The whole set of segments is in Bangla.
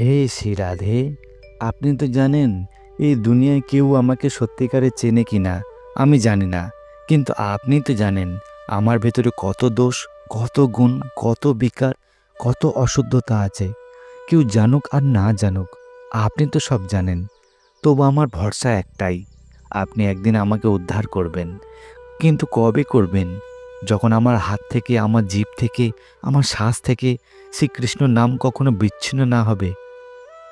হে শ্রী রাধে আপনি তো জানেন, এই দুনিয়ায় কেউ আমাকে সত্যিকারে চেনে কি না আমি জানি না। কিন্তু আপনি তো জানেন, আমার ভেতরে কত দোষ, কত গুণ, কত বিকার, কত অশুদ্ধতা আছে। কেউ জানুক আর না জানুক, আপনি তো সব জানেন। তবু আমার ভরসা একটাই, আপনি একদিন আমাকে উদ্ধার করবেন। কিন্তু কবে করবেন? যখন আমার হাত থেকে, আমার জিভ থেকে, আমার শ্বাস থেকে শ্রীকৃষ্ণ নাম কখনো বিচ্ছিন্ন না হবে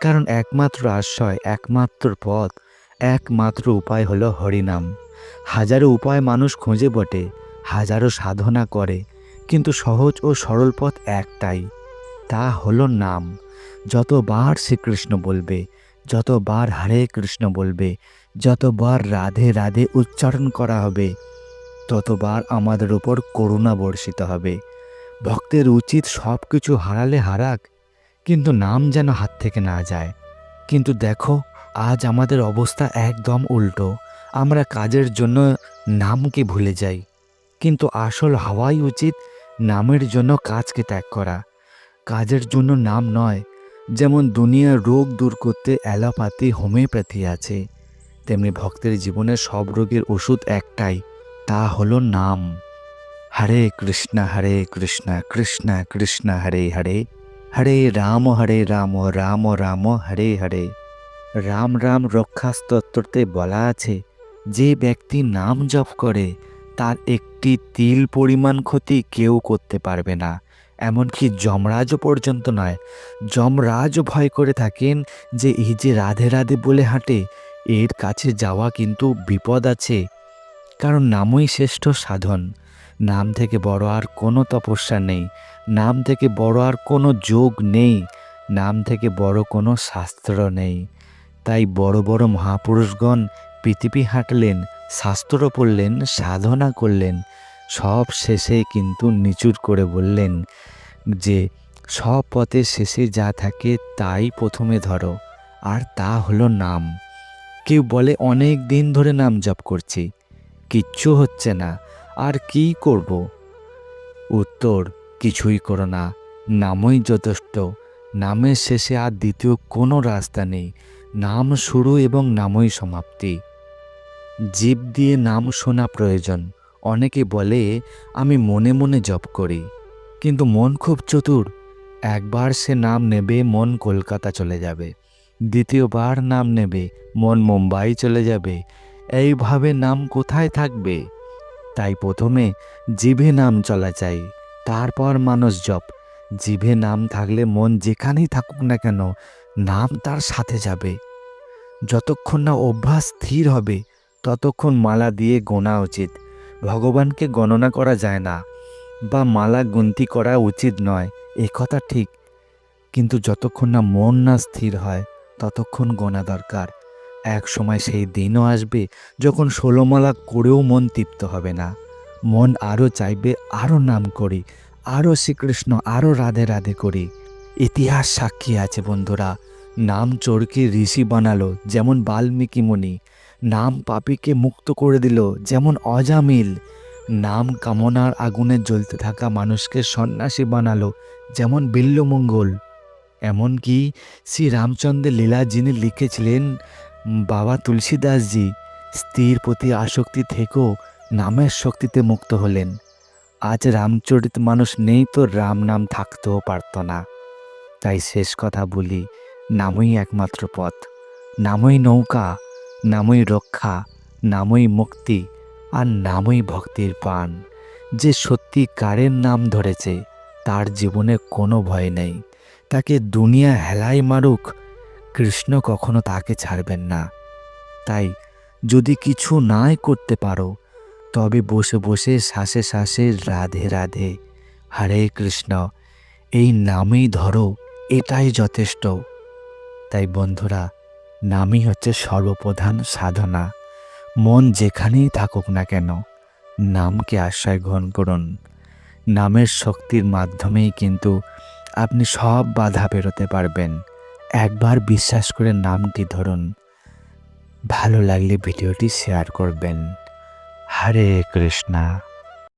কারণ একমাত্র আশ্রয়, একমাত্র পথ, একমাত্র উপায় হলো হরিনাম। হাজারো উপায় মানুষ খোঁজে বটে, হাজারো সাধনা করে, কিন্তু সহজ ও সরল পথ একটাই, তা হলো নাম। যতবার শ্রীকৃষ্ণ বলবে, যতবার হরে কৃষ্ণ বলবে, যতবার রাধে রাধে উচ্চারণ করা হবে, ততবার আমাদের উপর করুণা বর্ষিত হবে। ভক্তের উচিত সব কিছু হারালে হারাক কিন্তু নাম যেন হাত থেকে না যায়। কিন্তু দেখো, আজ আমাদের অবস্থা একদম উল্টো। আমরা কাজের জন্য নামকে ভুলে যাই। কিন্তু আসল হওয়াই উচিত নামের জন্য কাজকে ত্যাগ করা। কাজের জন্য নাম নয়, যেমন দুনিয়ার রোগ দূর করতে অ্যালোপ্যাথি, হোমিওপ্যাথি আছে। তেমনি ভক্তের জীবনের সব রোগের ওষুধ একটাই, তা হলো নাম। হরে কৃষ্ণ হরে কৃষ্ণ কৃষ্ণ কৃষ্ণ, হরে হরে। হরে রাম হরে রাম রাম রাম, হরে হরে। রাম রাম, রক্ষাস্তত্ত্বতে বলা আছে, যে ব্যক্তি নাম জপ করে, তার একটি তিল পরিমাণ ক্ষতি কেউ করতে পারবে না। এমনকি যমরাজও পর্যন্ত নয়। যমরাজও ভয় করে থাকেন যে, এই যে রাধে রাধে বলে হাঁটে, এর কাছে যাওয়া কিন্তু বিপদ আছে। কারণ নামই শ্রেষ্ঠ সাধন। নাম থেকে বড় আর কোনো তপস্যা নেই। নাম থেকে বড় আর কোনো যোগ নেই। নাম থেকে বড় কোনো শাস্ত্র নেই। তাই বড় বড় মহাপুরুষগণ পৃথিবী হাঁটলেন, শাস্ত্র পড়লেন, সাধনা করলেন। সব শেষে কিন্তু নিচুর করে বললেন যে, সব পথের শেষে যা থাকে তাই প্রথমে ধরো, আর তা হলো নাম। কেউ বলে, অনেক দিন ধরে নাম জপ করছি। কিচ্ছু হচ্ছে না। আর কি করব? উত্তর, কিছুই করো না। নামই যথেষ্ট। নামের শেষে আর দ্বিতীয় কোনো রাস্তা নেই। নাম শুরু এবং নামই সমাপ্তি। জীব দিয়ে নাম শোনা প্রয়োজন। অনেকে বলে, আমি মনে মনে জপ করি। কিন্তু মন খুব চতুর। একবার সে নাম নেবে, মন কলকাতা চলে যাবে। দ্বিতীয়বার নাম নেবে, মন মুম্বাই চলে যাবে। এইভাবে নাম কোথায় থাকবে? তাই প্রথমে জিভে নাম চলা চাই তারপর মানুষ জপ। জিভে নাম থাকলে মন যেখানেই থাকুক না কেন, নাম তার সাথে যাবে। যতক্ষণ না অভ্যাস স্থির হবে, ততক্ষণ মালা দিয়ে গোনা উচিত। ভগবানকে গণনা করা যায় না, বা মালা গুনতি করা উচিত নয়, এ কথা ঠিক। কিন্তু যতক্ষণ না মন না স্থির হয়, ততক্ষণ গোনা দরকার। এক সময় সেই দিনও আসবে যখন ষোলোমালা করেও মন তৃপ্ত হবে না। মন আরও চাইবে আরও নাম করি, আরও শ্রীকৃষ্ণ, আরও রাধে রাধে করি। ইতিহাস সাক্ষী আছে বন্ধুরা, নাম চোরকে ঋষি বানালো যেমন বাল্মীকি মুনি, নাম পাপীকে মুক্ত করে দিল যেমন অজামিল, নাম কামনার আগুনে জ্বলতে থাকা মানুষকে সন্ন্যাসী বানালো যেমন বিল্লমঙ্গল। এমনকি শ্রী রামচন্দ্রের লীলা যিনি লিখেছিলেন বাবা তুলসীদাসজি স্ত্রীর প্রতি আসক্তি থেকেও নামের শক্তিতে মুক্ত হলেন। আজ রামচরিত মানুষ নেই তো রাম নাম থাকতেও পারত না। তাই শেষ কথা বলি, নামই একমাত্র পথ। নামই নৌকা, নামই রক্ষা, নামই মুক্তি আর নামই ভক্তির পান যে সত্যি কারের নাম ধরেছে, তার জীবনে কোনো ভয় নেই। তাকে দুনিয়া হেলাই মারুক কৃষ্ণ কখনো তাকে ছাড়বেন না। তাই যদি কিছু নাই করতে পারো, তবে বসে বসে শ্বাসে শ্বাসে রাধে রাধে, হরে কৃষ্ণ, এই নামই ধরো, এটাই যথেষ্ট। তাই বন্ধুরা, নামই হচ্ছে সর্বপ্রধান সাধনা। মন যেখানেই থাকুক না কেন, নামকে আশ্রয় গ্রহণ করুন। নামের শক্তির মাধ্যমেই কিন্তু আপনি সব বাধা পেরোতে পারবেন। একবার বিশ্বাস করে নামটি ধরুন। ভালো লাগলে ভিডিওটি শেয়ার করবেন। হরে কৃষ্ণা।